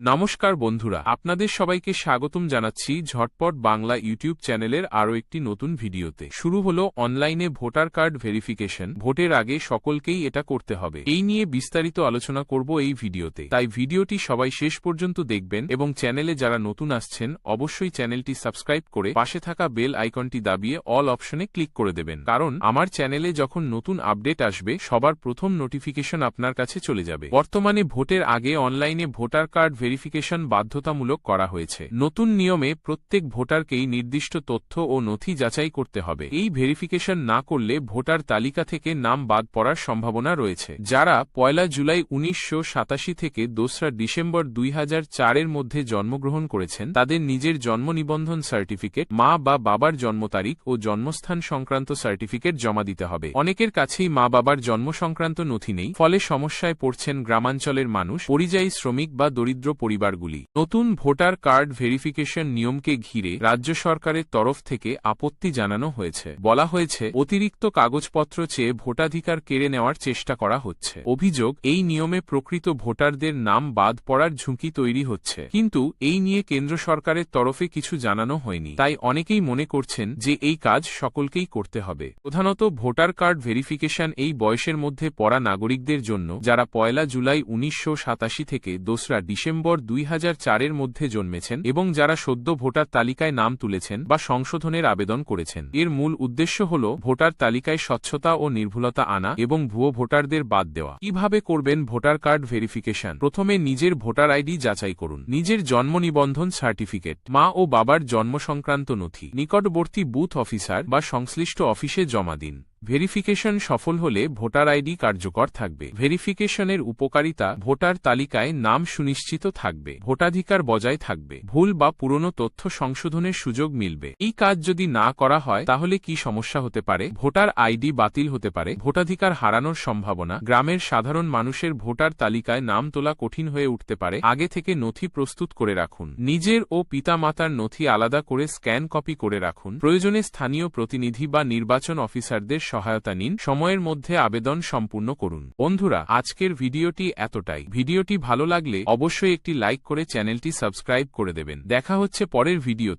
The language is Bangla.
নমস্কার বন্ধুরা, আপনাদের সবাইকে স্বাগতম জানাচ্ছি ঝটপট বাংলা ইউটিউব চ্যানেলের আরও একটি নতুন ভিডিওতে। শুরু হলো অনলাইনে ভোটার কার্ড ভেরিফিকেশন। ভোটের আগে সকলকেই এটা করতে হবে। এই নিয়ে বিস্তারিত আলোচনা করব এই ভিডিওতে। তাই ভিডিওটি সবাই শেষ পর্যন্ত দেখবেন এবং চ্যানেলে যারা নতুন আসছেন, অবশ্যই চ্যানেলটি সাবস্ক্রাইব করে পাশে থাকা বেল আইকনটি দাবিয়ে অল অপশনে ক্লিক করে দেবেন। কারণ আমার চ্যানেলে যখন নতুন আপডেট আসবে, সবার প্রথম নোটিফিকেশন আপনার কাছে চলে যাবে। বর্তমানে ভোটের আগে অনলাইনে ভোটার কার্ড ভেরিফিকেশন বাধ্যতামূলক করা হয়েছে। নতুন নিয়মে প্রত্যেক ভোটারকেই নির্দিষ্ট তথ্য ও নথি যাচাই করতে হবে। এই ভেরিফিকেশন না করলে ভোটার তালিকা থেকে নাম বাদ পড়ার সম্ভাবনা রয়েছে। যারা পয়লা জুলাই উনিশশো সাতাশি থেকে দোসরা ডিসেম্বর দুই এর মধ্যে জন্মগ্রহণ করেছেন, তাদের নিজের জন্ম নিবন্ধন সার্টিফিকেট, মা বা বাবার জন্ম তারিখ ও জন্মস্থান সংক্রান্ত সার্টিফিকেট জমা দিতে হবে। অনেকের কাছেই মা বাবার জন্ম সংক্রান্ত নথি নেই, ফলে সমস্যায় পড়ছেন গ্রামাঞ্চলের মানুষ, পরিযায়ী শ্রমিক বা দরিদ্র পরিবারগুলি। নতুন ভোটার কার্ড ভেরিফিকেশন নিয়মকে ঘিরে রাজ্য সরকারের তরফ থেকে আপত্তি জানানো হয়েছে। বলা হয়েছে, অতিরিক্ত কাগজপত্র চেয়ে ভোটাধিকার কেড়ে নেওয়ার চেষ্টা করা হচ্ছে। অভিযোগ, এই নিয়মে প্রকৃত ভোটারদের নাম বাদ পড়ার ঝুঁকি তৈরি হচ্ছে। কিন্তু, এই নিয়ে কেন্দ্র সরকারের তরফে কিছু জানানো হয়নি। তাই অনেকেই মনে করছেন যে এই কাজ সকলকেই করতে হবে। প্রধানত ভোটার কার্ড ভেরিফিকেশন এই বয়সের মধ্যে পড়া নাগরিকদের জন্য, যারা পয়লা জুলাই উনিশশো সাতাশি থেকে দোসরা ডিসেম্বর দুই এর মধ্যে জন্মেছেন এবং যারা সদ্য ভোটার তালিকায় নাম তুলেছেন বা সংশোধনের আবেদন করেছেন। এর মূল উদ্দেশ্য হল ভোটার তালিকায় স্বচ্ছতা ও নির্ভুলতা আনা এবং ভুয়ো ভোটারদের বাদ দেওয়া। কীভাবে করবেন ভোটার কার্ড ভেরিফিকেশন? প্রথমে নিজের ভোটার আইডি যাচাই করুন। নিজের জন্ম নিবন্ধন সার্টিফিকেট, মা ও বাবার জন্ম সংক্রান্ত নথি, নিকটবর্তী বুথ অফিসার বা সংশ্লিষ্ট অফিসে জমা দিন। ভেরিফিকেশন সফল হলে ভোটার আইডি কার্যকর থাকবে। ভেরিফিকেশনের উপকারিতা ভোটার তালিকায় নাম সুনিশ্চিত থাকবে, ভোটাধিকার বজায় থাকবে, ভুল বা পুরনো তথ্য সংশোধনের সুযোগ মিলবে। এই কাজ যদি না করা হয়, তাহলে কি সমস্যা হতে পারে? ভোটার আইডি বাতিল হতে পারে, ভোটাধিকার হারানোর সম্ভাবনা, গ্রামের সাধারণ মানুষের ভোটার তালিকায় নাম তোলা কঠিন হয়ে উঠতে পারে, আগে থেকে নথি প্রস্তুত করে রাখুন। নিজের ও পিতামাতার নথি আলাদা করে স্ক্যান কপি করে রাখুন। প্রয়োজনে স্থানীয় প্রতিনিধি বা নির্বাচন অফিসারদের সহায়তা নিন। সময়ের মধ্যে আবেদন সম্পূর্ণ করুন। বন্ধুরা, আজকের ভিডিওটি এতটাই। ভিডিওটি ভালো লাগলে অবশ্যই একটি লাইক করে চ্যানেলটি সাবস্ক্রাইব করে দেবেন। দেখা হচ্ছে পরের ভিডিওতে।